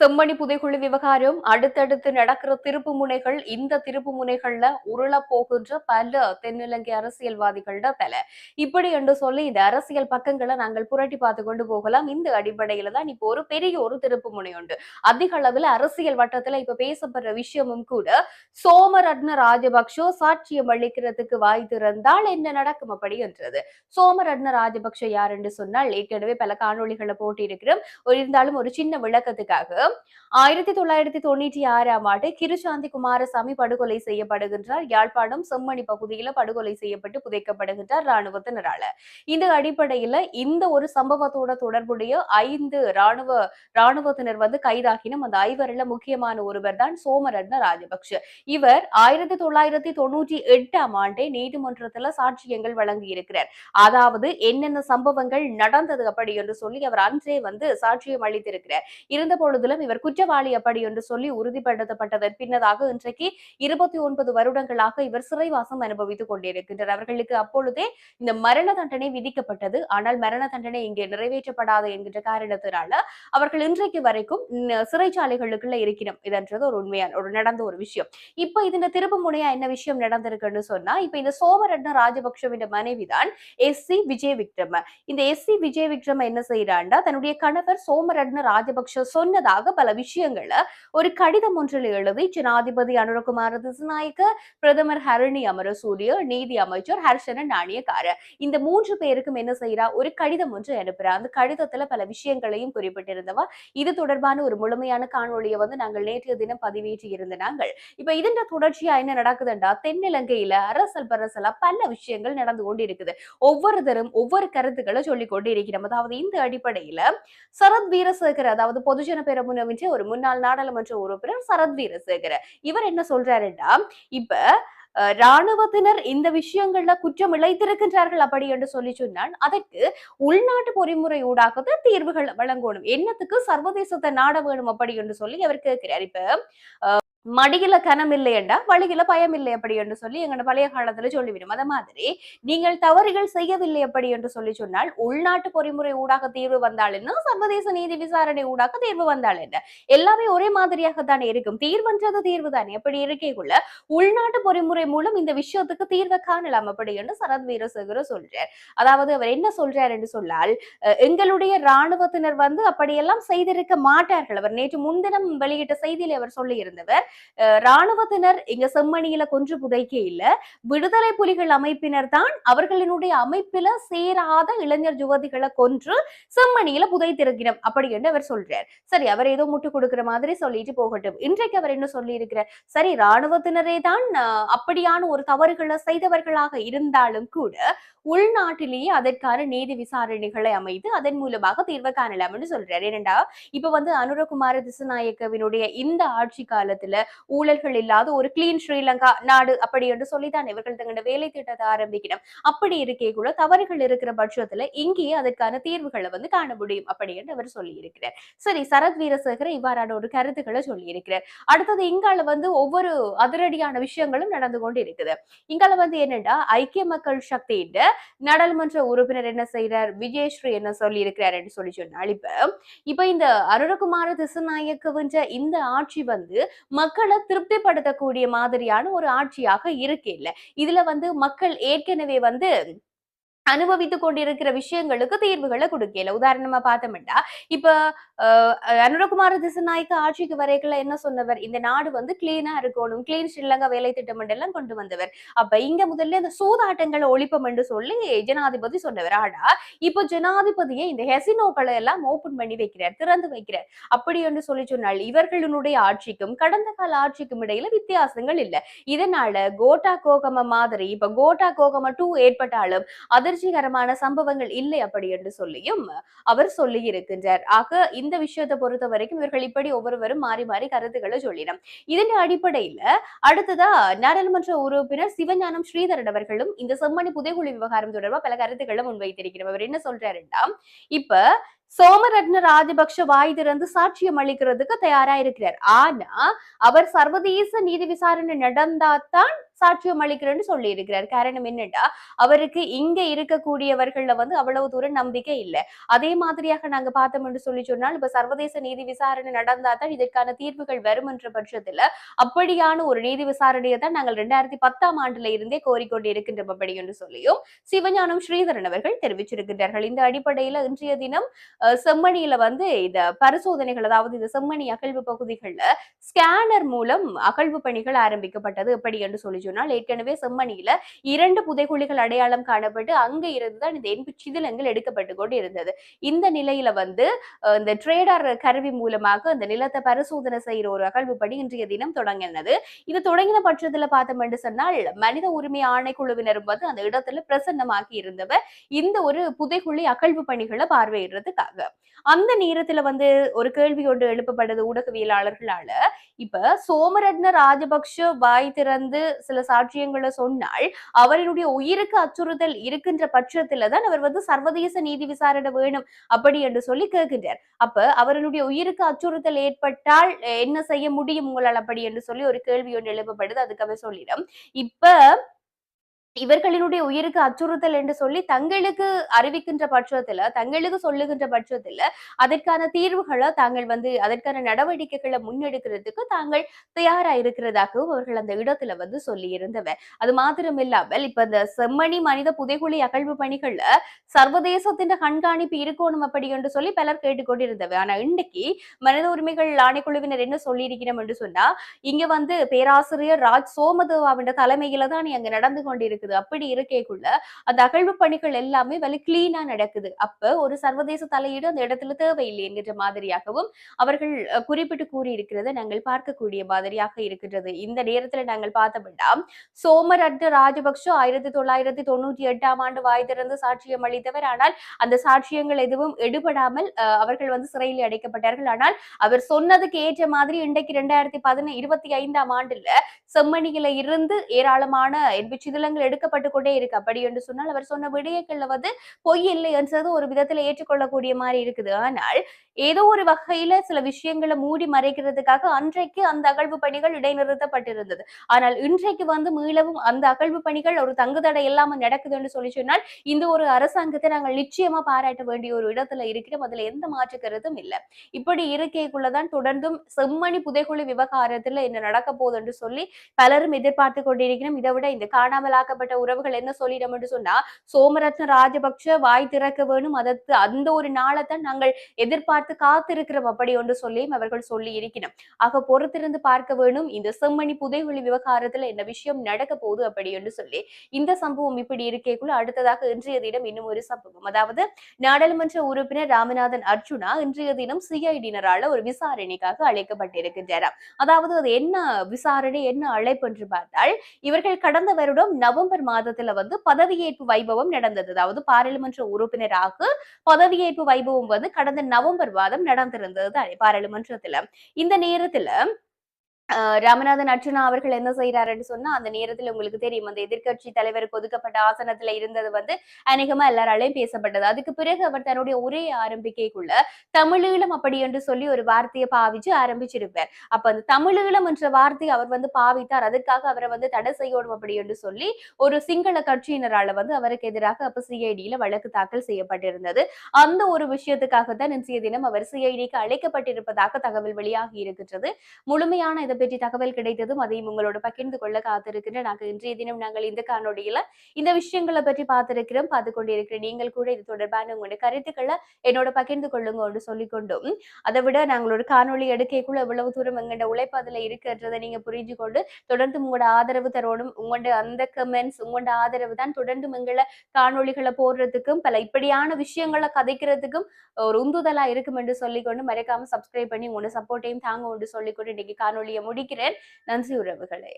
செம்மணி புதைக்குழு விவகாரம் அடுத்தடுத்து நடக்கிற திருப்பு முனைகள் இந்த திருப்பு முனைகள்ல உருள போகின்ற பல தென்னிலங்கை அரசியல்வாதிகளோட தலை. இப்படி என்று சொல்லி இந்த அரசியல் பக்கங்களை நாங்கள் புரட்டி பார்த்து கொண்டு போகலாம். இந்த அடிப்படையில தான் இப்போ ஒரு பெரிய ஒரு திருப்பு முனை உண்டு. அதிக அளவில் அரசியல் வட்டத்துல இப்ப பேசப்படுற விஷயமும் கூட சோமரத்ன ராஜபக்ஷோ சாட்சியம் அளிக்கிறதுக்கு வாய் திறந்தால் என்ன நடக்கும் அப்படி என்றது. சோமரத்ன ராஜபக்ஷ யார் என்று சொன்னால் ஏற்கனவே பல காணொளிகளை போட்டியிருக்கிறோம் இருந்தாலும் ஒரு சின்ன விளக்கத்துக்காக ஆயிரத்தி தொள்ளாயிரத்தி தொண்ணூற்றி ஆறாம் ஆண்டு கிருசாந்தி குமாரசாமி படுகொலை செய்யப்படுகின்றார். யாழ்ப்பாணம் செம்மணி பகுதியில படுகொலை செய்யப்பட்டு புதைக்கப்படுகின்றார் ராணுவத்தினரால இந்த அடிப்படையில இந்த ஒரு சம்பவத்தோட தொடர்புடைய ஐந்து ராணுவ ராணுவத்தினர் வந்து கைதாகினும் அந்த ஐவரில் முக்கியமான ஒருவர் தான் சோமரத்ன ராஜபக்ஷ. இவர் ஆயிரத்தி தொள்ளாயிரத்தி தொண்ணூற்றி எட்டாம் ஆண்டே நீதிமன்றத்துல சாட்சியங்கள் வழங்கியிருக்கிறார். அதாவது என்னென்ன சம்பவங்கள் நடந்தது அப்படி என்று சொல்லி அவர் அன்றே வந்து சாட்சியம் அளித்திருக்கிறார். இருந்த பொழுதுல பொழுதிலும் இவர் குற்றவாளி அப்படி என்று சொல்லி உறுதிப்படுத்தப்பட்டதன் பின்னதாக இன்றைக்கு இருபத்தி ஒன்பது வருடங்களாக இவர் சிறைவாசம் அனுபவித்துக் கொண்டிருக்கின்றனர் அவர்களுக்கு அப்பொழுதே இந்த மரண தண்டனை விதிக்கப்பட்டது. ஆனால் மரண தண்டனை இங்கே நிறைவேற்றப்படாது என்கின்ற காரணத்தினால அவர்கள் இன்றைக்கு வரைக்கும் சிறைச்சாலைகளுக்குள்ள இருக்கிறோம். இதன்றது ஒரு உண்மையான ஒரு நடந்த ஒரு விஷயம். இப்ப இதுல திருப்பு முனையா என்ன விஷயம் நடந்திருக்குன்னு சொன்னா இப்ப இந்த சோமரட்ன ராஜபக்ஷவின் மனைவிதான் எஸ் சி விஜய் விக்ரம இந்த எஸ் சி விஜய் விக்ரம என்ன செய்யறாண்டா தன்னுடைய கணவர் சோமரட்ன ராஜபக்ஷ சொன்னதாக பல விஷயங்களை ஒரு கடிதம் ஒன்றில் எழுதி ஜனாதிபதி அனுரகுமார திசுநாயக்க பிரதமர் ஹரணி அமரசூரிய நீதி அமைச்சர் ஹர்ஷன நாணயக்கார இந்த மூன்று பேருக்கும் என்ன செய்யறா ஒரு கடிதம் ஒன்று அனுப்புறா. அந்த கடிதத்துல பல விஷயங்களையும் குறிப்பிட்டிருந்தவா. இது தொடர்பான ஒரு முழுமையான காணொலியை வந்து நாங்கள் நேற்றைய தினம் பதிவேற்றி இருந்த நாங்கள். இப்ப இதன் தொடர்ச்சியா என்ன நடக்குதுண்டா? தென்னிலங்கையில அரசல் பரசலா பல விஷயங்கள் நடந்து கொண்டிருக்குது. ஒவ்வொருத்தரும் ஒவ்வொரு கருத்துக்களை சொல்லிக் கொண்டிருக்கிறோம் அதாவது இந்த அடிப்படையில சரத் வீரசேகர் அதாவது பொதுஜன பெரமுனவின்ற ஒரு முன்னாள் நாடாளுமன்ற உறுப்பினர் சரத் வீரசேகர. இவர் என்ன சொல்றாருன்னா இப்ப ராணுவத்தினர் இந்த விஷயங்கள்ல குற்றம் இழைத்திருக்கின்றார்கள் அப்படி என்று சொல்லி சொன்னால் அதற்கு உள்நாட்டு பொறிமுறை ஊடாகத்தான் தீர்வுகள் வழங்கணும். என்னத்துக்கு சர்வதேசத்தை நாட வேணும் அப்படி என்று சொல்லி அவர் கேட்கிறார். இப்ப மடியில கனம் இல்லையண்டா வழியில பயம் இல்லை அப்படி என்று சொல்லி எங்க பழைய காலத்துல சொல்லிவிடும். அத மாதிரி நீங்கள் தவறுகள் செய்யவில்லை அப்படி என்று சொல்லி சொன்னால் உள்நாட்டு பொறிமுறை ஊடாக தீர்வு வந்தால் என்ன? சர்வதேச நீதி விசாரணை ஊடாக தீர்வு வந்தால் என்ன? எல்லாமே ஒரே மாதிரியாக தானே இருக்கும். தீர்வுன்றது தீர்வு தானே. அப்படி இருக்கைக்குள்ள உள்நாட்டு பொறிமுறை மூலம் இந்த விஷயத்துக்கு தீர்வை காணலாம் அப்படி என்று சரத் வீரசேகர சொல்றார். அதாவது அவர் என்ன சொல்றார் என்று சொன்னால் அஹ், எங்களுடைய ராணுவத்தினர் வந்து அப்படியெல்லாம் செய்திருக்க மாட்டார்கள். அவர் நேற்று முன்தினம் வெளியிட்ட செய்தியில அவர் சொல்லியிருந்தவர் ராணுவத்தினர் இங்க செம்மணியில கொன்று புதைக்க இல்ல. விடுதலை புலிகள் அமைப்பினர் தான் அவர்களினுடைய அமைப்பில சேராத இளைஞர் யுவதிகளை கொன்று செம்மணியில புதைத்திருக்கிறோம் அப்படி என்று அவர் சொல்றார். சரி அவர் ஏதோ முட்டு கொடுக்கிற மாதிரி சொல்லிட்டு போகட்டும். இன்றைக்கு அவர் என்ன சொல்லி இருக்கிறார் சரி ராணுவத்தினரே தான் அப்படியான ஒரு தவறுகளை செய்தவர்களாக இருந்தாலும் கூட உள்நாட்டிலேயே அதற்கான நீதி விசாரணைகளை அமைத்து அதன் மூலமாக தீர்வு காணலாம் என்று சொல்றாரு. ஏனெண்டா இப்ப வந்து அனுரகுமார திசுநாயக்கவினுடைய இந்த ஆட்சி காலத்துல ஊழல்கள் இல்லாத ஒரு கிளீன் ஸ்ரீலங்கா நாடு அப்படி என்று சொல்லித்தான் இவர்கள் தங்களோட வேலை திட்டத்தை ஆரம்பிக்கணும். அப்படி இருக்கே கூட தவறுகள் இருக்கிற பட்சத்துல இங்கேயே அதற்கான தீர்வுகளை வந்து காண முடியும் அப்படி என்று அவர் சொல்லி இருக்கிறார் சரி சரத் வீரசேகர இவ்வாறான ஒரு கருத்துக்களை சொல்லி இருக்கிறார் அடுத்தது இங்கால வந்து ஒவ்வொரு அதிரடியான விஷயங்களும் நடந்து கொண்டு இருக்குது இங்கால வந்து என்னன்னா ஐக்கிய மக்கள் சக்தியின் நாடாளுமன்ற உறுப்பினர் என்ன செய்யறார் விஜயஸ்ரீ என்ன சொல்லி இருக்கிறார் என்று சொல்லி சொன்னால் இப்ப இப்ப இந்த அருணகுமார திசுநாயக்கவன்ற இந்த ஆட்சி வந்து மக்களை திருப்திப்படுத்தக்கூடிய மாதிரியான ஒரு ஆட்சியாக இருக்கு இல்ல. இதுல வந்து மக்கள் ஏற்கனவே வந்து அனுபவித்துக் கொண்டிருக்கிற விஷயங்களுக்கு தீர்வுகளை கொடுக்கல. உதாரணமா பார்த்தோம்னா இப்ப அனுரகுமார திசுநாயக்க ஆட்சிக்கு வரைக்குள்ள என்ன சொன்னவர்? இந்த நாடு வந்து கிளீனா இருக்கணும். கிளீன் ஸ்ரீலங்கா வேலை திட்டம் எல்லாம் கொண்டு வந்தவர். அப்ப இங்க முதல்ல இந்த சூதாட்டங்களை ஒழிப்போம் என்று சொல்லி ஜனாதிபதி சொன்னவர். ஆனா இப்ப ஜனாதிபதியை இந்த ஹெசினோக்களை எல்லாம் ஓபன் பண்ணி வைக்கிறார் திறந்து வைக்கிறார். அப்படி என்று சொல்லி சொன்னால் இவர்களுடைய ஆட்சிக்கும் கடந்த கால ஆட்சிக்கும் இடையில வித்தியாசங்கள் இல்ல. இதனால கோட்டா கோகம மாதிரி இப்ப கோட்டா கோகம டூ ஏற்பட்டாலும் அதிர்ச்சிகரமான சம்பவங்கள் இல்லை அப்படி என்று சொல்லியும் அவர் சொல்லி இருக்கின்றார் ஆக இந்த விஷயத்தை பொறுத்த வரைக்கும் இவர்கள் இப்படி ஒவ்வொருவரும் மாறி மாறி கருத்துக்களை சொல்லினோம். இதன் அடிப்படையில அடுத்ததா நாடாளுமன்ற உறுப்பினர் சிவஞானம் ஸ்ரீதரன் அவர்களும் இந்த செம்மணி புதைகுழி விவகாரம் தொடர்பா பல கருத்துக்களை முன்வைத்திருக்கிறார். அவர் என்ன சொல்றாருன்னா இப்ப சோமரத்ன ராஜபக்ஷ வாய் திறந்து சாட்சியம் அளிக்கிறதுக்கு தயாரா இருக்கிறார். ஆனா அவர் சர்வதேச நீதி விசாரணை நடந்தாதான் சாட்சியம் அளிக்கிறேன்னு சொல்லி இருக்கிறார் காரணம் என்னட்டா அவருக்கு இங்க இருக்கக்கூடியவர்கள்ல வந்து அவ்வளவு தூரம் நம்பிக்கை இல்லை. அதே மாதிரியாக நாங்க பார்த்தோம் என்று சொல்லி சொன்னால் இப்ப சர்வதேச நீதி விசாரணை நடந்தாதான் இதற்கான தீர்வுகள் வரும் என்ற பட்சத்துல அப்படியான ஒரு நீதி விசாரணையை தான் நாங்கள் ரெண்டாயிரத்தி பத்தாம் ஆண்டுல இருந்தே கோரிக்கொண்டு இருக்கின்றோம் அப்படி என்று சொல்லியும் சிவஞானம் ஸ்ரீதரன் அவர்கள் தெரிவிச்சிருக்கின்றார்கள். இந்த அடிப்படையில இன்றைய தினம் செம்மணியில வந்து இந்த பரிசோதனைகள் அதாவது இந்த செம்மணி அகழ்வு பகுதிகள்ல ஸ்கேனர் மூலம் அகழ்வு பணிகள் ஆரம்பிக்கப்பட்டது எப்படி என்று சொல்லி சொன்னால் ஏற்கனவே செம்மணியில இரண்டு புதைகுழிகள் அடையாளம் காணப்பட்டு அங்க இருந்துதான் இந்த எண்பு சிதிலங்கள் எடுக்கப்பட்டு கொண்டு இருந்தது. இந்த நிலையில வந்து இந்த ட்ரேடர் கருவி மூலமாக இந்த நிலத்தை பரிசோதனை செய்யற ஒரு அகழ்வு பணி இன்றைய தினம் தொடங்கினது. இது தொடங்கின பட்சத்துல பார்த்தோம் என்று சொன்னால் மனித உரிமை ஆணைக்குழுவினரும் வந்து அந்த இடத்துல பிரசன்னமாக்கி இருந்தவர். இந்த ஒரு புதைகுழி அகழ்வு பணிகளை பார்வையிடுறதுக்காக. அந்த நேரத்துல வந்து ஒரு கேள்வி ஒன்று எழுப்பப்பட்டது ஊடகவியலாளர்களால. இப்ப சோமரத்ன ராஜபக்ஷ வாய் திறந்து சில சாட்சியங்களை சொன்னால் அவரினுடைய உயிருக்கு அச்சுறுத்தல் இருக்கின்ற பட்சத்துல தான் அவர் வந்து சர்வதேச நீதி விசாரணை வேணும் அப்படி என்று சொல்லி கேட்கின்றார். அப்ப அவரனுடைய உயிருக்கு அச்சுறுத்தல் ஏற்பட்டால் என்ன செய்ய முடியும் உங்களால் அப்படி என்று சொல்லி ஒரு கேள்வி ஒன்று எழுப்பப்படுது. அதுக்காக சொல்லிடும். இப்ப இவர்களினுடைய உயிருக்கு அச்சுறுத்தல் என்று சொல்லி தங்களுக்கு அறிவிக்கின்ற பட்சத்துல தங்களுக்கு சொல்லுகின்ற பட்சத்துல அதற்கான தீர்வுகளை தாங்கள் வந்து அதற்கான நடவடிக்கைகளை முன்னெடுக்கிறதுக்கு தாங்கள் தயாரா இருக்கிறதாகவும் அவர்கள் அந்த இடத்துல வந்து சொல்லி இருந்தவர் அது மாத்திரம் இல்லாமல் இப்ப இந்த செம்மணி மனித புதைகுழி அகழ்வு பணிகள்ல சர்வதேசத்தின் கண்காணிப்பு இருக்கணும் அப்படி என்று சொல்லி பலர் கேட்டுக்கொண்டிருந்தவர் ஆனா இன்னைக்கு மனித உரிமைகள் ஆணைக்குழுவினர் என்ன சொல்லி இருக்கிறோம் என்று சொன்னா இங்க வந்து பேராசிரியர் ராஜ் சோமதேவாவின் தலைமையில தான் அங்க நடந்து கொண்டிருக்க. இருக்குது. அப்படி இருக்கேக்குள்ள அந்த அகழ்வு பணிகள் எல்லாமே வலி கிளீனா நடக்குது. அப்ப ஒரு சர்வதேச தலையீடு அந்த இடத்துல தேவையில்லை என்கின்ற மாதிரியாகவும் அவர்கள் குறிப்பிட்டு கூறியிருக்கிறத நாங்கள் பார்க்கக்கூடிய மாதிரியாக இருக்கின்றது. இந்த நேரத்துல நாங்கள் பார்த்தோம்னா சோமரட்ன ராஜபக்ஷ ஆயிரத்தி தொள்ளாயிரத்தி தொண்ணூற்றி எட்டாம் ஆண்டு வாய் திறந்து சாட்சியம் அளித்தவர். ஆனால் அந்த சாட்சியங்கள் எதுவும் எடுபடாமல் அவர்கள் வந்து சிறையில் அடைக்கப்பட்டார்கள். ஆனால் அவர் சொன்னதுக்கு ஏற்ற மாதிரி இன்றைக்கு இரண்டாயிரத்தி பதின இருபத்தி ஐந்தாம் ஆண்டுல செம்மணியில இருந்து ஏராளமான சிதிலங்கள் எடுக்கப்பட்டு கொண்டே இருக்கு. அப்படி என்று சொன்னால் அவர் சொன்ன விடயங்கள்ல வந்து பொய் இல்லை என்றது ஒரு விதத்துல ஏற்றுக்கொள்ளக்கூடிய மாதிரி இருக்குது. ஆனால் ஏதோ ஒரு வகையில சில விஷயங்களை மூடி மறைக்கிறதுக்காக அன்றைக்கு அந்த அகழ்வு பணிகள் இடைநிறுத்தப்பட்டிருந்தது. ஆனால் இன்றைக்கு வந்து மீளவும் அந்த அகழ்வு பணிகள் ஒரு தங்குதடை இல்லாம நடக்குதுன்னு சொல்லி சொன்னால் இந்த ஒரு அரசாங்கத்தை நாங்கள் நிச்சயமா பாராட்ட வேண்டிய ஒரு இடத்துல இருக்கிறோம். அதுல எந்த மாற்று கருத்தும் இல்லை. இப்படி இருக்கைக்குள்ளதான் தொடர்ந்தும் செம்மணி புதைகுழி விவகாரத்துல என்ன நடக்க போகுதுன்னு சொல்லி பலரும் எதிர்பார்த்து கொண்டிருக்கிறோம். இதை விட இந்த காணாமலாக்கப்பட்ட உறவுகள் என்ன சொல்லிடும் என்று சொன்னா சோமரத்ன ராஜபக்ஷ வாய் திறக்க வேணும். அதற்கு அந்த ஒரு நாளை தான் நாங்கள் எதிர்பார்த்து பார்த்து காத்திருக்கிறோம் அப்படி ஒன்று சொல்லியும் அவர்கள் சொல்லி இருக்கணும் ஆக பொறுத்திருந்து பார்க்க வேணும். இந்த செம்மணி புதைகுழி விவகாரத்துல என்ன விஷயம் நடக்க போகுது அப்படி என்று சொல்லி. இந்த சம்பவம் இப்படி இருக்கேக்குள்ள அடுத்ததாக இன்றைய தினம் இன்னும் ஒரு சம்பவம். அதாவது நாடாளுமன்ற உறுப்பினர் ராமநாதன் அர்ஜுனா இன்றைய தினம் சிஐடியினரால ஒரு விசாரணைக்காக அழைக்கப்பட்டிருக்கின்றார் அதாவது அது என்ன விசாரணை என்ன அழைப்பு என்று பார்த்தால் இவர்கள் கடந்த வருடம் நவம்பர் மாதத்துல வந்து பதவியேற்பு வைபவம் நடந்தது. அதாவது பாராளுமன்ற உறுப்பினராக பதவியேற்பு வைபவம் வந்து கடந்த நவம்பர் வாதம் நடந்திருந்தது பாராளுமன்றத்துல இந்த நேரத்துல ராமநாதன் அர்ச்சுனா அவர்கள் என்ன செய்யறாருன்னு சொன்னா அந்த நேரத்துல உங்களுக்கு தெரியும். அந்த எதிர்கட்சி தலைவருக்கு ஒதுக்கப்பட்ட ஆசனத்துல இருந்தது வந்து அநேகமா எல்லாராலையும் பேசப்பட்டது. அதுக்கு பிறகு அவர் தன்னுடைய ஒரே ஆரம்பிக்கைக்குள்ள தமிழீழம் அப்படி என்று சொல்லி ஒரு வார்த்தையை பாவிச்சு ஆரம்பிச்சிருப்பார். அப்ப அந்த தமிழீழம் என்ற வார்த்தையை அவர் வந்து பாவித்தார். அதற்காக அவரை வந்து தடை செய்யணும் அப்படி என்று சொல்லி ஒரு சிங்கள கட்சியினரால வந்து அவருக்கு எதிராக அப்ப சிஐடியில வழக்கு தாக்கல் செய்யப்பட்டிருந்தது. அந்த ஒரு விஷயத்துக்காக தான் இன்றைய தினம் அவர் சிஐடிக்கு அழைக்கப்பட்டிருப்பதாக தகவல் வெளியாகி இருக்கின்றது. முழுமையான இதை பற்றி தகவல் கிடைத்ததும் அதையும் உங்களோட பகிர்ந்து கொள்ள காத்திருக்கின்ற நாங்கள் இன்றைய தினம் நாங்கள் இந்த காணொலியில இந்த விஷயங்களை பற்றி பார்த்திருக்கிறோம். பார்த்து கொண்டிருக்கிற நீங்கள் கூட இது தொடர்பான உங்களுடைய கருத்துக்களை என்னோட பகிர்ந்து கொள்ளுங்க என்று சொல்லிக்கொண்டும். அதை விட நாங்கள் ஒரு காணொலி எடுக்கைக்குள்ள எவ்வளவு தூரம் எங்களோட உழைப்பு அதுல நீங்க புரிஞ்சு கொண்டு தொடர்ந்து உங்களோட ஆதரவு தரணும் உங்களோட அந்த கமெண்ட்ஸ் உங்களோட ஆதரவு தான் தொடர்ந்து எங்களை காணொலிகளை போடுறதுக்கும் பல இப்படியான விஷயங்களை கதைக்கிறதுக்கும் ஒரு உந்துதலா இருக்கும் என்று சொல்லிக்கொண்டு மறைக்காம சப்ஸ்கிரைப் பண்ணி உங்களோட சப்போர்ட்டையும் தாங்க ஒன்று சொல்லிக்கொண்டு இன்னைக்கு காணொலியை முடிக்கிறேன். நன்றி உறவுகளே.